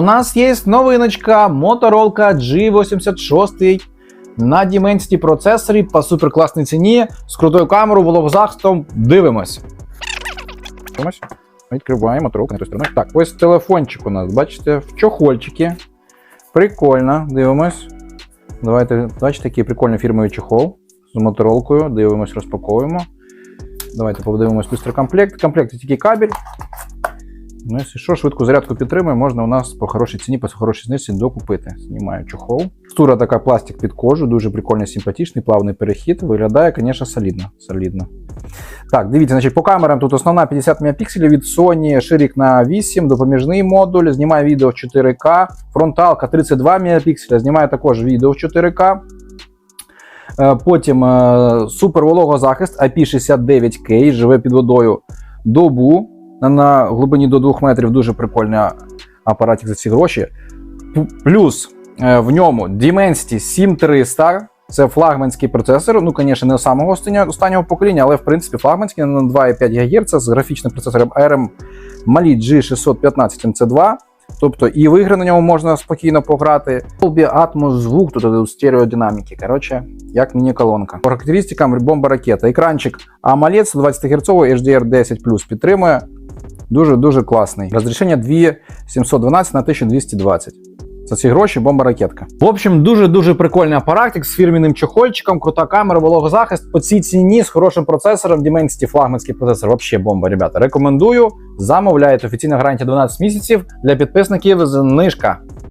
У нас є новиночка Motorola G86 на Dimensity процесорі по суперкласній ціні з крутою камерою, вологозахистом. Дивимось. Дивимось. Відкриваємо трохи на ту сторону. Так, ось телефончик у нас, бачите, в чохольчики. Прикольно, дивимось. Давайте, бачите, такий прикольний фірмовий чохол з моторолкою. Дивимось, розпаковуємо. Давайте подивимось быстро комплект. В комплекті тільки кабель. Ну, якщо що, швидку зарядку підтримує, можна у нас по хорошій ціні, по хорошій знижці докупити. Знімаю чохол. Стура така пластик під кожу, дуже прикольний, симпатичний, плавний перехід. Виглядає, звісно, солідно. солідно. Так, дивіться, значить, по камерам тут основна 50 Мп від Sony, ширик на 8, допоміжний модуль, знімає відео в 4К, фронталка 32 Мп, знімає також відео в 4К. Е, Потім е, супер вологозахист IP69K, живе під водою добу на, глибині до 2 метрів. Дуже прикольний апаратик за ці гроші. Плюс е, в ньому Dimensity 7300. Це флагманський процесор. Ну, звісно, не самого останнього, покоління, але в принципі флагманський на 2,5 ГГц з графічним процесором ARM Mali G615 MC2. Тобто і в ігри на ньому можна спокійно пограти. Dolby Atmos звук, тут у стереодинаміки. Коротше, як міні-колонка. По характеристикам бомба ракета. Екранчик AMOLED 120 Гц HDR10 підтримує. Дуже-дуже класний. Розрішення 2712 на 1220. За ці гроші бомба ракетка. В общем, дуже-дуже прикольний апаратик з фірміним чохольчиком, крута камера, вологозахист. По цій ціні з хорошим процесором. Dimensity флагманський процесор. Вообще бомба, ребята. Рекомендую. Замовляйте офіційна гарантія 12 місяців. Для підписників знижка.